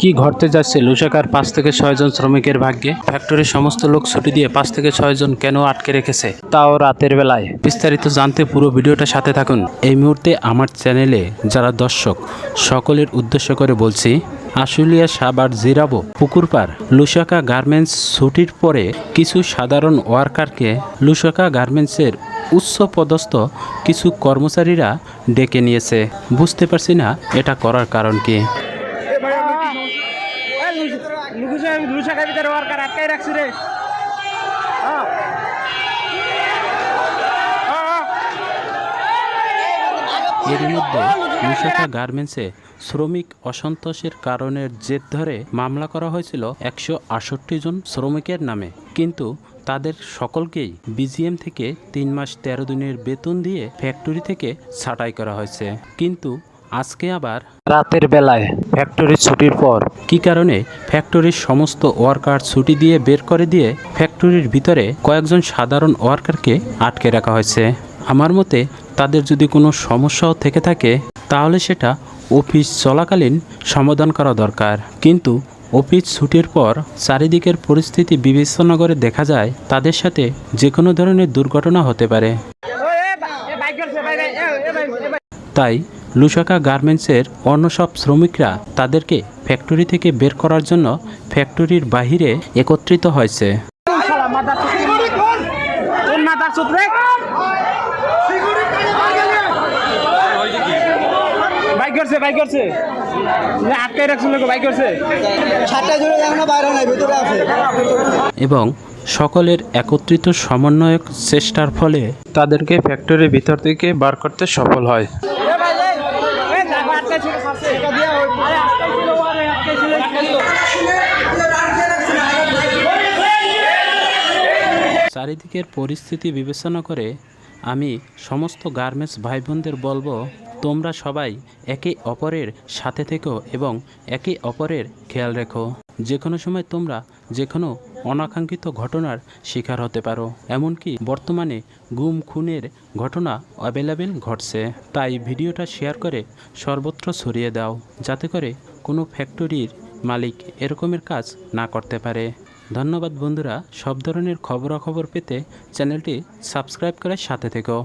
কি ঘটতে যাচ্ছে লুসাকার পাঁচ থেকে ছয়জন শ্রমিকের ভাগ্যে? ফ্যাক্টরির সমস্ত লোক ছুটি দিয়ে পাঁচ থেকে ছয়জন কেন আটকে রেখেছে? তাও রাতের বেলায়। বিস্তারিত জানতে পুরো ভিডিওটা সাথে থাকুন। এই মুহূর্তে আমার চ্যানেলে যারা দর্শক, সকলের উদ্দেশ্য করে বলছি, আশুলিয়া সাবার জিরাবো পুকুরপাড় লুসাকা গার্মেন্টস ছুটির পরে কিছু সাধারণ ওয়ার্কারকে লুসাকা গার্মেন্টসের উচ্চ পদস্থ কিছু কর্মচারীরা ডেকে নিয়েছে। বুঝতে পারছি না এটা করার কারণ কি। এর মধ্যে লুসাকা গার্মেন্টসে শ্রমিক অসন্তোষের কারণের জেদ ধরে মামলা করা হয়েছিল একশো আটষট্টি জন শ্রমিকের নামে। কিন্তু তাদের সকলকেই বিজিএম থেকে তিন মাস তেরো দিনের বেতন দিয়ে ফ্যাক্টরি থেকে ছাঁটাই করা হয়েছে। কিন্তু আজকে আবার রাতের বেলায় ফ্যাক্টরি ছুটির পর কি কারণে ফ্যাক্টরির সমস্ত ওয়ার্কার ছুটি দিয়ে বের করে দিয়ে ফ্যাক্টরির ভিতরে কয়েকজন সাধারণ ওয়ার্কারকে আটকে রাখা হয়েছে? আমার মতে তাদের যদি কোনো সমস্যাও থেকে থাকে তাহলে সেটা অফিস চলাকালীন সমাধান করা দরকার। কিন্তু অফিস ছুটির পর চারিদিকের পরিস্থিতি বিবেচনা করে দেখা যায়, তাদের সাথে যে কোনো ধরনের দুর্ঘটনা হতে পারে। তাই লুসাকা গার্মেন্টসের অন্য সব শ্রমিকরা তাদেরকে ফ্যাক্টরি থেকে বের করার জন্য ফ্যাক্টরির বাহিরে একত্রিত হয়েছে। করছে বাইক করছে। রাখছিল করছে। এখনও বাইরে নাই ভিতরে আছে। এবং সকলের একত্রিত সমন্বয়ক চেষ্টার ফলে তাদেরকে ফ্যাক্টরির ভিতর থেকে বার করতে সফল হয়। চারিদিকের পরিস্থিতি বিবেচনা করে আমি সমস্ত গার্মেন্টস ভাই বোনদের বলব তোমরা সবাই একে অপরের সাথে থেকো এবং একে অপরের খেয়াল রেখো। যে কোনো সময় তোমরা যে কোনো অনাকাঙ্ক্ষিত ঘটনার শিকার হতে পারো। এমনকি বর্তমানে গুম, খুনের ঘটনা অ্যাভেলেবেল ঘটছে। তাই ভিডিওটা শেয়ার করে সর্বত্র ছড়িয়ে দাও, যাতে করে কোনো ফ্যাক্টরির মালিক এরকমের কাজ না করতে পারে। ধন্যবাদ বন্ধুরা, সব ধরনের খবরাখবর পেতে চ্যানেলটি সাবস্ক্রাইব করে সাথে থেকো।